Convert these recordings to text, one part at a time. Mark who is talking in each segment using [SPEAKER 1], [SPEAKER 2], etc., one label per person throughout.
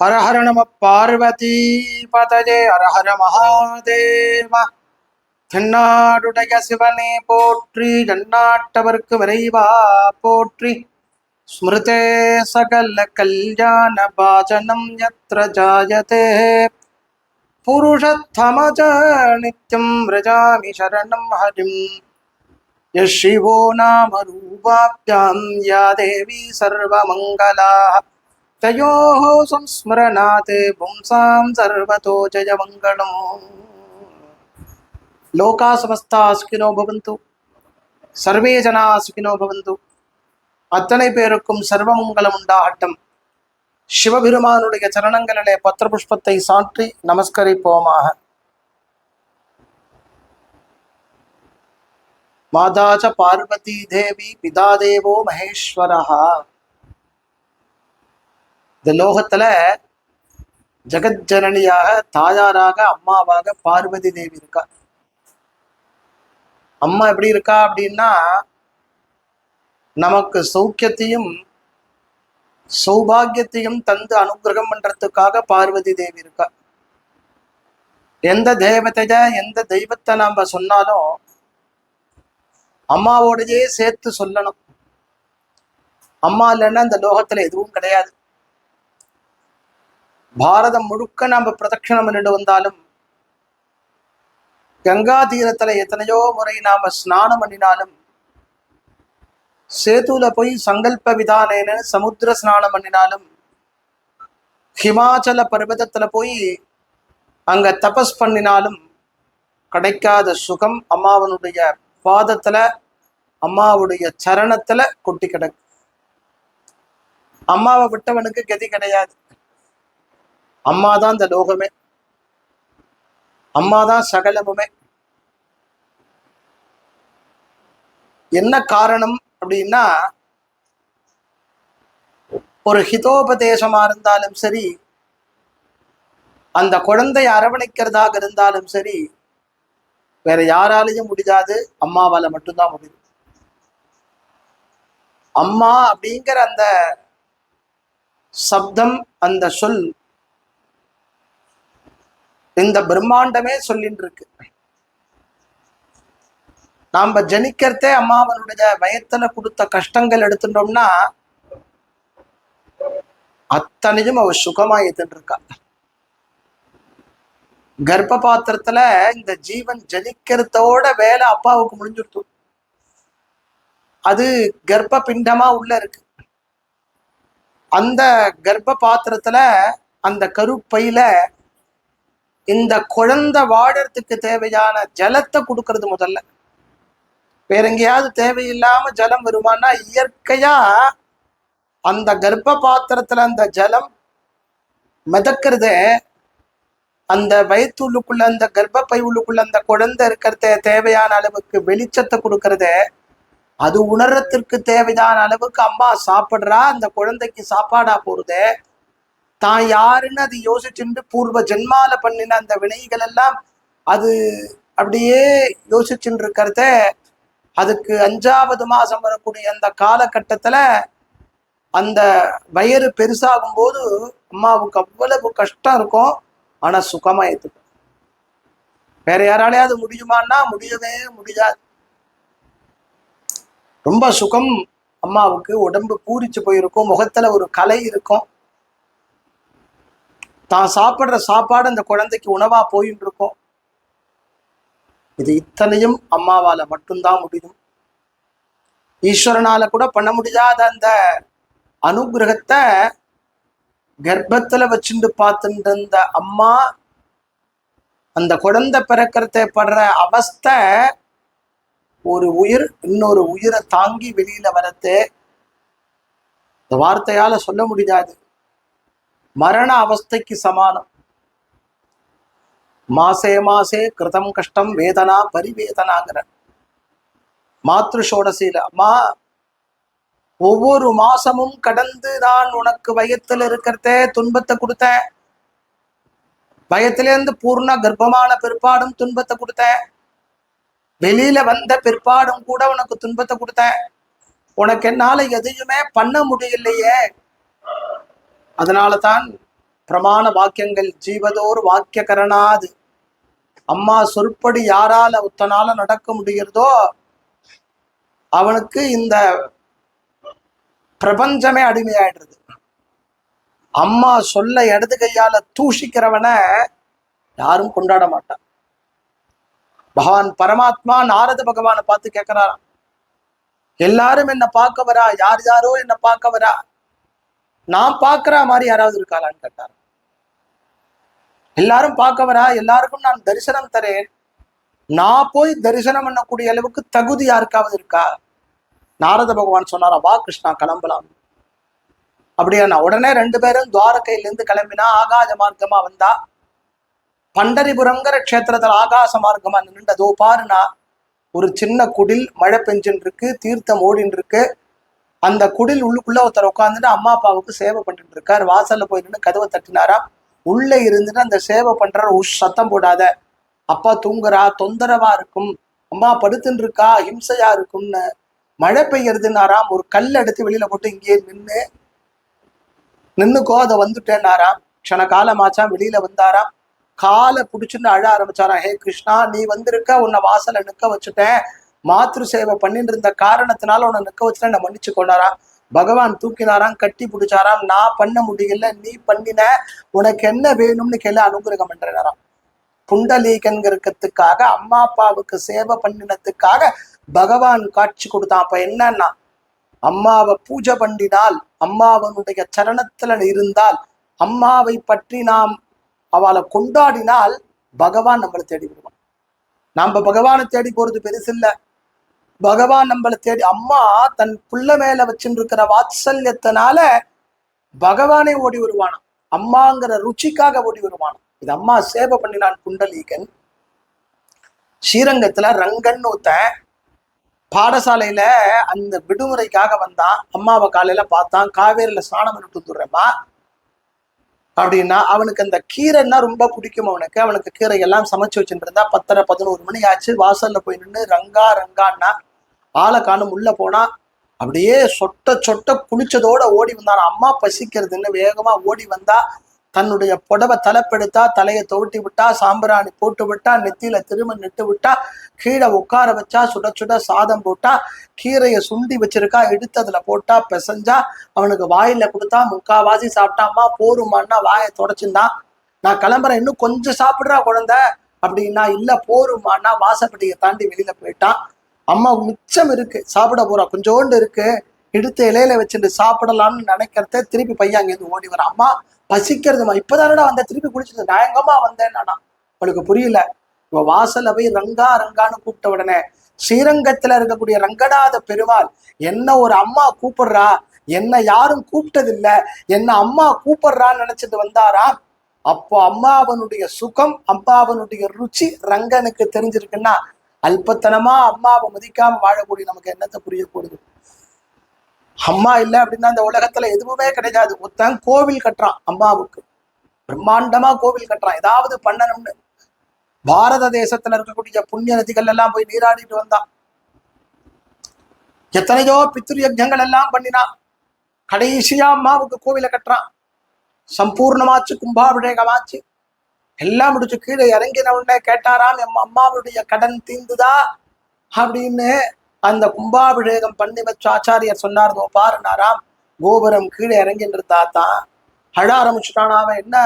[SPEAKER 1] ஹரஹர நம பார்வதி பதஜே ஹரஹர மகாதேவ தென்னாடுடைய சிவனே போற்றி நன்னாட்டவர்க்கு விரைவா போற்றி. ஸ்மிருதே சகல கல்யாண பாஜனம் யத்ர ஜாயதே. புருஷத்தமஜ நித்யம் விரஜாமி சரணம் ஹரிம். யஷிவோ நாம ரூபாப்யாம் யா தேவி சர்வமங்கலாக सर्वमङ्गलाः तयोः संस्मरणात् पुंसां सर्वतो जयमङ्गलम् लोका समस्ता सुखिनो भवन्तु சர்வே ஜனா சுகினோ பவந்து அத்தனை பேருக்கும் சர்வமங்கலம் உண்டாகட்டும் சிவபெருமானுடைய சரணங்களிலே பத்திர புஷ்பத்தை சாற்றி நமஸ்கரிப்போமாக மாதா ச பார்வதி தேவி பிதா தேவோ மகேஸ்வரஹா இந்த லோகத்துல ஜெகஜனனியாக தாயாராக அம்மாவாக பார்வதி தேவி இருக்கா? அம்மா எப்படி இருக்கா அப்படின்னா நமக்கு சௌக்கியத்தையும் சௌபாகியத்தையும் தந்து அனுகிரகம் பண்றதுக்காக பார்வதி தேவி இருக்கா? எந்த தேவதைய எந்த தெய்வத்தை நாம சொன்னாலும் அம்மாவோடையே சேர்த்து சொல்லணும். அம்மா இல்லைன்னா இந்த லோகத்துல எதுவும் கிடையாது. பாரதம் முழுக்க நம்ம பிரதட்சணம் பண்ணிட்டு வந்தாலும் கங்கா தீரத்துல எத்தனையோ முறை நாம ஸ்நானம் பண்ணினாலும் சேத்துல போய் சங்கல்ப விதானேன்னு சமுத்திர ஸ்நானம் பண்ணினாலும் ஹிமாச்சல பர்வதத்துல போய் அங்க தபஸ் பண்ணினாலும் கிடைக்காத சுகம் அம்மாவனுடைய பாதத்துல அம்மாவுடைய சரணத்துல கொட்டி கிடக்கு. அம்மாவை விட்டவனுக்கு கதி கிடையாது. அம்மா தான் இந்த லோகமே. அம்மா தான் சகலமுமே. என்ன காரணம் அப்படின்னா ஒரு ஹிதோபதேசமா இருந்தாலும் சரி அந்த குழந்தை அரவணைக்கிறதாக இருந்தாலும் சரி வேற யாராலையும் முடியாது அம்மாவால மட்டும்தான் முடியும். அம்மா அப்படிங்கிற அந்த சப்தம் அந்த சொல் இந்த பிரம்மாண்டமே சொல்லின்னு இருக்கு நாம ஜனிக்கிறதே அம்மாவனுடைய வயத்துல கொடுத்த கஷ்டங்கள் எடுத்துட்டோம்னா அத்தனையும் அவ சுகமா ஏத்துட்டு இருக்கா கர்ப்ப பாத்திரத்துல இந்த ஜீவன் ஜனிக்கிறதோட வேலை அப்பாவுக்கு முடிஞ்சுட்டு அது கர்ப்ப பிண்டமா உள்ள இருக்கு. அந்த கர்ப்ப பாத்திரத்துல அந்த கருப்பையில இந்த குழந்தை வாழறதுக்கு தேவையான ஜலத்தை கொடுக்கறது முதல்ல. வேற எங்கேயாவது தேவையில்லாம ஜலம் வருமானா இயற்கையா அந்த கர்ப்ப பாத்திரத்துல அந்த ஜலம் மிதக்கிறத அந்த வயிற்றுள்ளுக்குள்ள அந்த கர்ப்பப்பை உள்ளுக்குள்ள அந்த குழந்தை இருக்கிறத தேவையான அளவுக்கு வெளிச்சத்தை கொடுக்கறத அது உணர்றதுக்கு தேவையான அளவுக்கு அம்மா சாப்பிட்றா அந்த குழந்தைக்கு சாப்பாடா போறது தான் யாருன்னு அது யோசிச்சுட்டு பூர்வ ஜென்மால பண்ணின அந்த வினைகள் எல்லாம் அது அப்படியே யோசிச்சுட்டு இருக்கிறத அதுக்கு அஞ்சாவது மாசம் வரக்கூடிய அந்த காலகட்டத்துல அந்த வயிறு பெருசாகும் போது அம்மாவுக்கு அவ்வளவு கஷ்டம் இருக்கும். ஆனா சுகமா ஏத்துக்கும் வேற யாராலையாவது முடியுமான்னா முடியவே முடியாது. ரொம்ப சுகம் அம்மாவுக்கு. உடம்பு பூரிச்சு போயிருக்கும். முகத்துல ஒரு கலை இருக்கும். தான் சாப்பிடுற சாப்பாடு அந்த குழந்தைக்கு உணவா போயின்னு இருக்கும் இது இத்தனையும் அம்மாவால மட்டும்தான் முடியும். ஈஸ்வரனால கூட பண்ண முடியாத அந்த அனுகிரகத்தை கர்ப்பத்துல வச்சுட்டு பார்த்துட்டு இருந்த அம்மா அந்த குழந்தை பிறக்கிறத படுற அவஸ்தை ஒரு உயிர் இன்னொரு உயிரை தாங்கி வெளியில வரது. இந்த வார்த்தையால சொல்ல முடியாது. மரண அவஸ்தைக்கு சமானம். மாசே மாசே கிருதம் கஷ்டம் வேதனா பரிவேதனாங்கிற. மாத்ரு சோடசீல அம்மா ஒவ்வொரு மாசமும் கடந்து நான் உனக்கு வயத்துல இருக்கிறதே துன்பத்தை கொடுத்தேன். வயத்திலேருந்து பூர்ண கர்ப்பமான பிற்பாடும் துன்பத்தை கொடுத்தேன். வெளியில வந்த பிற்பாடும் கூட உனக்கு துன்பத்தை கொடுத்தேன். உனக்கு என்னால எதையுமே பண்ண முடியலையே. அதனால தான் பிரமாண வாக்கியங்கள் ஜீவதோர் வாக்கிய கரணாது அம்மா சொற்படி யாரால ஒத்தனால நடக்க முடிகிறதோ அவனுக்கு இந்த பிரபஞ்சமே அடிமையாயிடுறது அம்மா சொல்ல இடது கையால தூஷிக்கிறவனை யாரும் கொண்டாட மாட்டான். பகவான் பரமாத்மா நாரத பகவானை பார்த்து கேட்கிறாராம். எல்லாரும் என்ன பார்க்க வரா? யார் யாரோ என்ன பார்க்க வரா? நான் பார்க்கிற மாதிரி யாராவது இருக்காளான்னு கேட்டார். எல்லாரும் பார்க்கவரா? எல்லாருக்கும் நான் தரிசனம் தரேன். நான் போய் தரிசனம் பண்ணக்கூடிய அளவுக்கு தகுதி யாருக்காவது இருக்கா? நாரத பகவான் சொன்னாரா வா கிருஷ்ணா கிளம்பலாம். அப்படியா? நான் உடனே ரெண்டு பேரும் துவாரகையிலிருந்து கிளம்பினா ஆகாச மார்க்கமா வந்தா பண்டரிபுரங்கிற க்ஷேத்திரத்தில் ஆகாச மார்க்கமா நின்றதோ பாருனா ஒரு சின்ன குடில் மழை பெஞ்சுன்னு இருக்கு தீர்த்தம் ஓடின்னு இருக்கு அந்த குடில் உள்ளுக்குள்ள ஒருத்தர் உட்காந்துட்டு அம்மா அப்பாவுக்கு சேவை பண்ணிட்டு இருக்கார். வாசல்ல போய் நின்று கதவை தட்டினாரா? உள்ள இருந்துட்டு அந்த சேவை பண்ற உஷ் சத்தம் போடாத. அப்பா தூங்குறா தொந்தரவா இருக்கும். அம்மா படுத்துன்னு இருக்கா? ஹிம்சையா இருக்கும்னு. மழை பெய்யறதுனாராம் ஒரு கல் எடுத்து வெளியில போட்டு இங்கேயே நின்று நின்னுக்கோ அதை வந்துட்டேன்னாராம் க்ஷண காலமாச்சான் வெளியில வந்தாராம் காலை பிடிச்சுன்னு அழ ஆரம்பிச்சாராம் ஹே கிருஷ்ணா நீ வந்திருக்க உன்னை வாசல்ல நிக்க வச்சுட்டேன். மாத்ரு சேவை பண்ணிட்டு இருந்த காரணத்தினால உன்னை நிக்க வச்சுட்டேன் நான் மன்னிச்சு கொண்டாராம் பகவான் தூக்கினாராம் கட்டி பிடிச்சாராம் நான் பண்ண முடியல நீ பண்ணின உனக்கு என்ன வேணும்னு கேள்வி அனுகிரகம் பண்றாராம் புண்டலீகங்கிறதுக்காக அம்மா அப்பாவுக்கு சேவை பண்ணினத்துக்காக பகவான் காட்சி கொடுத்தான். அப்ப என்னன்னா அம்மாவை பூஜை பண்ணினால் அம்மாவனுடைய சரணத்துல இருந்தால் அம்மாவை பற்றி நாம் அவளை கொண்டாடினால் பகவான் நம்மளை தேடி விடுவான் நம்ம பகவானை தேடி போறது பெருசு இல்லை பகவான் நம்மளை தேடி அம்மா தன் புள்ள மேல வச்சுருக்கிற வாத்சல்யத்தினால பகவானே ஓடி வருவானாம். அம்மாங்கிற ருச்சிக்காக ஓடி வருவானாம். இது அம்மா சேவை பண்ணினான் குண்டலீகன். ஸ்ரீரங்கத்துல ரங்கன் ஒருத்தன் பாடசாலையில அந்த விடுமுறைக்காக வந்தான். அம்மாவை காலையில பார்த்தான். காவேரியில ஸ்நானம் பண்ணிட்டு வந்துடுறேம்மா. அப்படின்னா அவனுக்கு அந்த கீரைன்னா ரொம்ப பிடிக்கும் அவனுக்கு. அவனுக்கு கீரை எல்லாம் சமைச்சு வச்சுட்டு இருந்தா பத்தரை பதினோரு மணி ஆச்சு. வாசல்ல போய் நின்று ரங்கா ரங்கான்னா ஆளை காணும் உள்ள போனா அப்படியே சொட்ட சொட்ட குளிச்சதோட ஓடி வந்தான். அம்மா பசிக்கிறதுன்னு வேகமா ஓடி வந்தா தன்னுடைய புடவை தலைப்பெடுத்தா தலையை துவட்டி விட்டா சாம்பிராணி போட்டு விட்டா நெத்தியில திரும்ப நெட்டு விட்டா கீழே உட்கார வச்சா சுட சுட சாதம் போட்டா கீரையை சுண்டி வச்சிருக்கா எடுத்து அதுல போட்டா பிசைஞ்சா அவனுக்கு வாயில கொடுத்தா முக்காவாசி சாப்பிட்டாமா போருமான்னா வாயை தொடச்சிருந்தான் நான் கிளம்புறேன் இன்னும் கொஞ்சம் சாப்பிடுறா குழந்தை அப்படின்னா இல்ல போருமான்னா வாசப்பட்டியை தாண்டி வெளியில போயிட்டான் அம்மா மிச்சம் இருக்கு சாப்பிட போறா கொஞ்சோண்டு இருக்கு. எடுத்து இலையில வச்சுட்டு சாப்பிடலாம்னு நினைக்கிறத திருப்பி பையன் அங்கேருந்து ஓடி வர அம்மா பசிக்கிறதுமா இப்பதானடா வந்த திருப்பி குடிச்சது நான் எங்கம்மா வந்தேன் நானா. அவளுக்கு புரியல. இவ வாசல்ல போய் ரங்கா ரங்கான்னு கூப்பிட்ட உடனே ஸ்ரீரங்கத்துல இருக்கக்கூடிய ரங்கநாத பெருமாள் என்ன ஒரு அம்மா கூப்பிடுறா? என்ன யாரும் கூப்பிட்டதில்ல? என்ன அம்மா கூப்பிடுறான்னு நினைச்சிட்டு வந்தாரா? அப்போ அம்மாவனுடைய சுகம் அம்மாவனுடைய ருச்சி ரங்கனுக்கு தெரிஞ்சிருக்குன்னா அல்பத்தனமா அம்மாவை மதிக்காம வாழக்கூடிய நமக்கு என்னத்தை புரியக்கூடுது? அம்மா இல்லை அப்படின்னா இந்த உலகத்துல எதுவுமே கிடையாது. ஒருத்தன் கோவில் கட்டுறான் அம்மாவுக்கு. பிரம்மாண்டமா கோவில் கட்டுறான். ஏதாவது பண்ணணும்னு. பாரத தேசத்துல இருக்கக்கூடிய புண்ணிய நதிகள் எல்லாம் போய் நீராடிட்டு வந்தான். எத்தனையோ பித்ரு யஜ்யங்கள் எல்லாம் பண்ணினான் கடைசியா அம்மாவுக்கு கோவிலை கட்டுறான். சம்பூர்ணமாச்சு கும்பாபிஷேகமாச்சு. எல்லாம் முடிச்சு கீழே இறங்கின உடனே கேட்டாராம் எம் அம்மாவுடைய கடன் தீந்துதா? அப்படின்னு அந்த கும்பாபிஷேகம் பண்ணி வச்சு ஆச்சாரியர் சொன்னார் பாருனாராம் கோபுரம் கீழே இறங்கின்னு இருந்தாதான் அழ ஆரம்பிச்சுட்டானாவ அவன் என்ன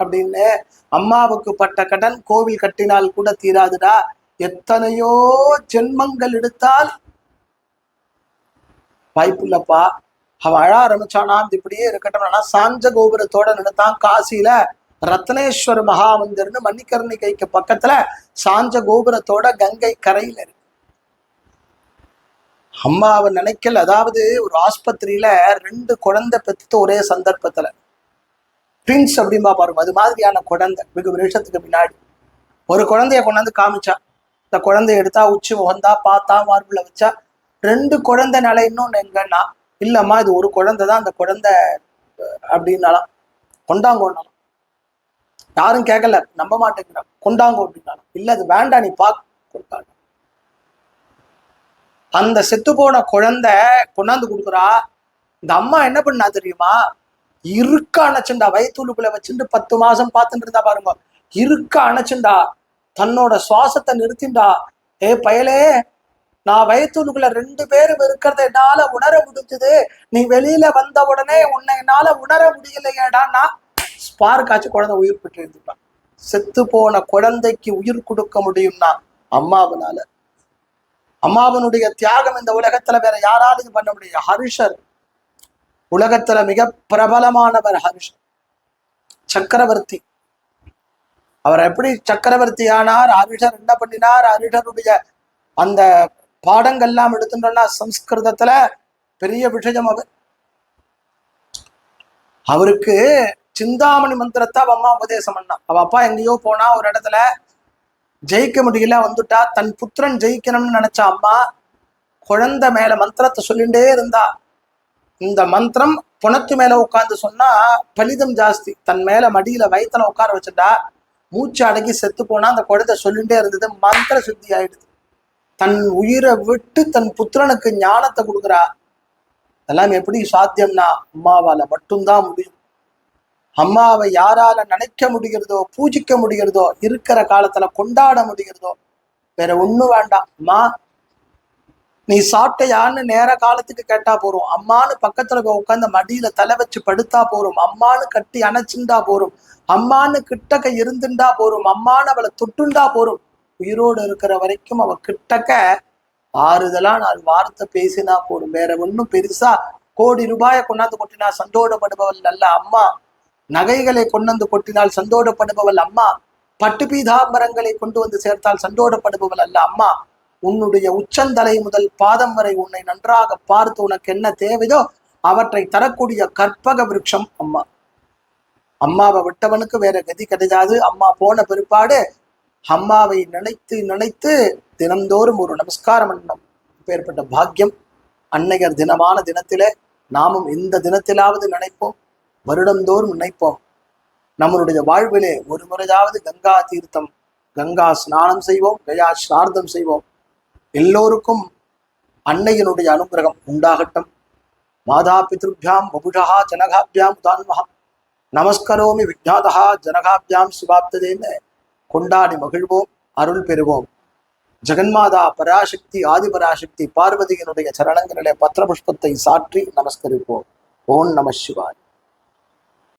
[SPEAKER 1] அப்படின்னு அம்மாவுக்கு பட்ட கடன் கோவில் கட்டினால் கூட தீராதுடா எத்தனையோ ஜென்மங்கள் எடுத்தால் வாய்ப்பில்லப்பா. அவன் அழ ஆரம்பிச்சானா இப்படியே இருக்கட்டும். ஆனா சாஞ்ச கோபுரத்தோட நினைத்தான் காசியில ரத்னேஸ்வர மகாமந்திர்னு மணிக்கர்ணிகைக்கு பக்கத்துல சாஞ்ச கோபுரத்தோட கங்கை கரையில இருக்கு. அம்மாவை நினைக்கல அதாவது ஒரு ஆஸ்பத்திரியில ரெண்டு குழந்தை பெற்று ஒரே சந்தர்ப்பத்துல. ட்வின்ஸ் அப்படிம்பா பாருங்க அது மாதிரியான குழந்தை வெகு வருஷத்துக்கு முன்னாடி ஒரு குழந்தைய கொண்டாந்து காமிச்சா இந்த குழந்தைய எடுத்தா உச்சி முகந்தா பார்த்தா மார்பிள வச்சா ரெண்டு குழந்தை நிலை எங்கன்னா இல்லம்மா இது ஒரு குழந்தை தான் அந்த குழந்தை அப்படின்னாலாம். கொண்டாங்கோன்னாலாம். யாரும் கேட்கல நம்ப மாட்டேங்கிறான். கொண்டாங்கோ அப்படின்னாலும். இல்லை அது வேண்டாம் நீ பார்க்க கொடுத்தாங்க. அந்த செத்து போன குழந்தை கொண்டாந்து கொடுக்குறா. இந்த அம்மா என்ன பண்ணா தெரியுமா? இருக்க அணைச்சுண்டா. வயிற்றுக்குள்ள வச்சுட்டு பத்து மாசம் பார்த்துட்டு இருந்தா பாருங்க. இருக்க அணைச்சுண்டா. தன்னோட சுவாசத்தை நிறுத்திண்டா. ஏ பயலே நான் வயிற்றுக்குள்ள ரெண்டு பேரும் இருக்கிறத என்னால உணர முடிஞ்சது. நீ வெளியில வந்த உடனே உன்னை என்னால உணர முடியலையேடான்னா ஸ்பார்க் ஆச்சு குழந்தை உயிர் பெற்று இருந்துட்டான் செத்து போன குழந்தைக்கு உயிர் கொடுக்க முடியும்னா அம்மாவனால. அம்மாவனுடைய தியாகம் இந்த உலகத்துல வேற யாராலையும் பண்ண முடியும் ஹரிஷர் உலகத்துல மிக பிரபலமானவர் ஹரிஷர். சக்கரவர்த்தி. அவர் எப்படி சக்கரவர்த்தி ஆனார் ஹரிஷர் என்ன பண்ணினார்? ஹரிஷருடைய அந்த பாடங்கள்லாம் எடுத்துட்டோம்னா சம்ஸ்கிருதத்துல பெரிய விஷயம் அவர் அவருக்கு சிந்தாமணி மந்திரத்தை அவ அம்மா உபதேசம் பண்ணான். அவ அப்பா எங்கேயோ போனா ஒரு இடத்துல ஜெயிக்க முடியல வந்துட்டா தன் புத்திரன் ஜெயிக்கணும்னு நினைச்ச அம்மா குழந்தை மேல மந்திரத்தை சொல்லிண்டே இருந்தா இந்த மந்திரம் புணத்து மேல உட்கார்ந்து சொன்னா பலிதம் ஜாஸ்தி. தன் மேல மடியில வயித்துல உட்கார வச்சுட்டா மூச்சு அடங்கி செத்து போனா அந்த குழந்தை சொல்லிண்டே இருந்தது மந்திர சுத்தி ஆயிடுது. தன் உயிரை விட்டு தன் புத்திரனுக்கு ஞானத்தை கொடுக்குறா. அதெல்லாம் எப்படி சாத்தியம்னா அம்மாவால மட்டும்தான் முடியும். அம்மாவை யாரால நினைக்க முடிகிறதோ பூஜிக்க முடிகிறதோ இருக்கிற காலத்துல கொண்டாட முடிகிறதோ வேற ஒண்ணும் வேண்டாம். அம்மா நீ சாப்பிட்டையான்னு நேர காலத்துக்கு கேட்டா போறோம். அம்மான்னு பக்கத்துல போய் உட்காந்து மடியில தலை வச்சு படுத்தா போறோம். அம்மான்னு கட்டி அணைச்சுண்டா போறோம். அம்மான்னு கிட்டக்க இருந்துண்டா போறோம். அம்மான்னு அவளை தொட்டுண்டா போறோம். உயிரோடு இருக்கிற வரைக்கும் அவ கிட்டக்க ஆறுதலா நாலு வார்த்தை பேசினா போதும். வேற ஒண்ணும் பெருசா கோடி ரூபாயை கொண்டாந்து கொட்டினா சந்தோஷப்படுபவள் நல்ல அம்மா. நகைகளை கொண்டு கொட்டினால் சந்தோடப்படுபவள் அம்மா. பட்டு பீதாம்பரங்களை கொண்டு வந்து சேர்த்தால் சந்தோடப்படுபவள் அல்ல அம்மா. உன்னுடைய உச்சந்தலை முதல் பாதம் வரை உன்னை நன்றாக பார்த்து உனக்கு என்ன தேவையோ அவற்றை தரக்கூடிய கற்பக விருட்சம் அம்மா. அம்மாவை விட்டவனுக்கு வேற கதி கிடையாது. அம்மா போன பிற்பாடு அம்மாவை நினைத்து நினைத்து தினந்தோறும் ஒரு நமஸ்காரம் பண்ணணும் பாக்கியம். அன்னையர் தினமான தினத்திலே நாமும் இந்த தினத்திலாவது நினைப்போம். வருடந்தோறும் நினைப்போம். நம்மளுடைய வாழ்விலே ஒரு முறையாவது கங்கா தீர்த்தம் கங்கா ஸ்நானம் செய்வோம் கயா ஸ்நார்த்தம் செய்வோம். எல்லோருக்கும் அன்னையினுடைய அனுகிரகம் உண்டாகட்டும். மாதா பித்ருபியாம் வபுஷா ஜனகாபியாம் உதான்மகம் நமஸ்கரோமி விஜாதா ஜனகாபியாம் சிவாப்ததேன்னு கொண்டாடி மகிழ்வோம் அருள் பெறுவோம். ஜெகன்மாதா பராசக்தி ஆதிபராசக்தி பார்வதியினுடைய சரணங்களிலே பத்திரபுஷ்பத்தை சாற்றி நமஸ்கரிப்போம். ஓம் நம சிவாய்.